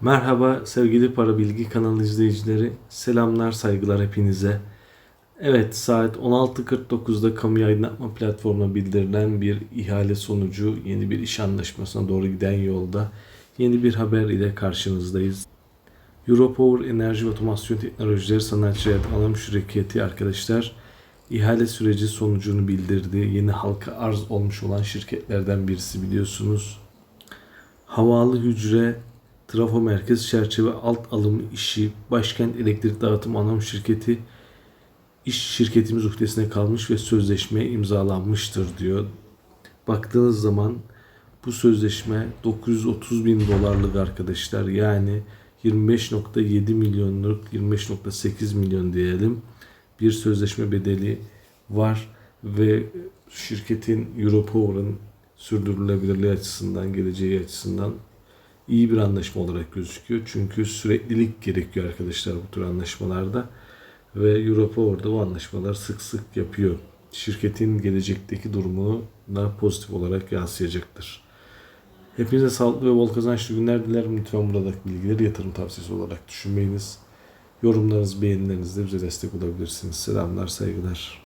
Merhaba sevgili Para Bilgi kanalı izleyicileri. Selamlar, saygılar hepinize. Evet saat 16.49'da kamu aydınlatma platformuna bildirilen bir ihale sonucu yeni bir iş anlaşmasına doğru giden yolda yeni bir haber ile karşınızdayız. Europower Enerji Otomasyon Teknolojileri Sanayi Anonim Şirketi arkadaşlar ihale süreci sonucunu bildirdi. Yeni halka arz olmuş olan şirketlerden birisi biliyorsunuz. Havalı hücre, trafo merkez çerçeve alt alım işi, Başkent Elektrik Dağıtım Anonim Şirketi iş şirketimiz uhdesine kalmış ve sözleşme imzalanmıştır diyor. Baktığınız zaman bu sözleşme 930 bin dolarlık arkadaşlar yani 25.7 milyonluk 25.8 milyon diyelim bir sözleşme bedeli var ve şirketin Europower'ın sürdürülebilirliği açısından, geleceği açısından iyi bir anlaşma olarak gözüküyor. Çünkü süreklilik gerekiyor arkadaşlar bu tür anlaşmalarda. Ve Europower'da bu anlaşmalar sık sık yapıyor. Şirketin gelecekteki durumunu da pozitif olarak yansıyacaktır. Hepinize sağlıklı ve bol kazançlı günler dilerim. Lütfen buradaki bilgileri yatırım tavsiyesi olarak düşünmeyiniz. Yorumlarınız, beğenilerinizle bize destek olabilirsiniz. Selamlar, saygılar.